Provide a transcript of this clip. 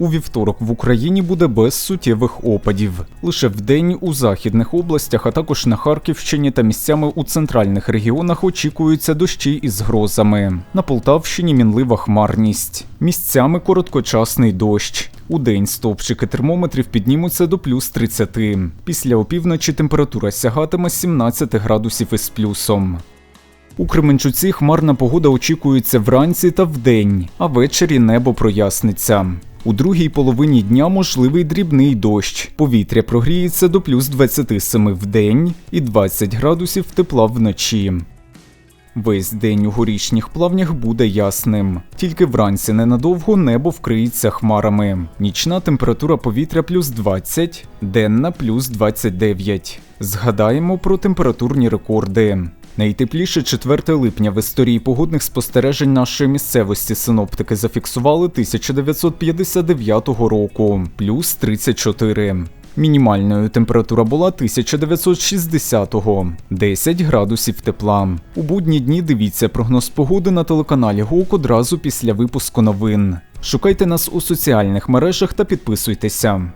У вівторок в Україні буде без суттєвих опадів. Лише вдень у західних областях, а також на Харківщині та місцями у центральних регіонах очікуються дощі із грозами. На Полтавщині мінлива хмарність. Місцями короткочасний дощ. У день стовпчики термометрів піднімуться до плюс 30. Після опівночі температура сягатиме 17 градусів із плюсом. У Кременчуці хмарна погода очікується вранці та вдень, а ввечері небо проясниться. У другій половині дня можливий дрібний дощ. Повітря прогріється до плюс 27 в день і 20 градусів тепла вночі. Весь день у горішніх плавнях буде ясним. Тільки вранці ненадовго небо вкриється хмарами. Нічна температура повітря плюс 20, денна плюс 29. Згадаємо про температурні рекорди. Найтепліше 4 липня в історії погодних спостережень нашої місцевості синоптики зафіксували 1959 року плюс 34. Мінімальною температура була 1960-го 10 градусів тепла. У будні дні дивіться прогноз погоди на телеканалі ГОК одразу після випуску новин. Шукайте нас у соціальних мережах та підписуйтеся.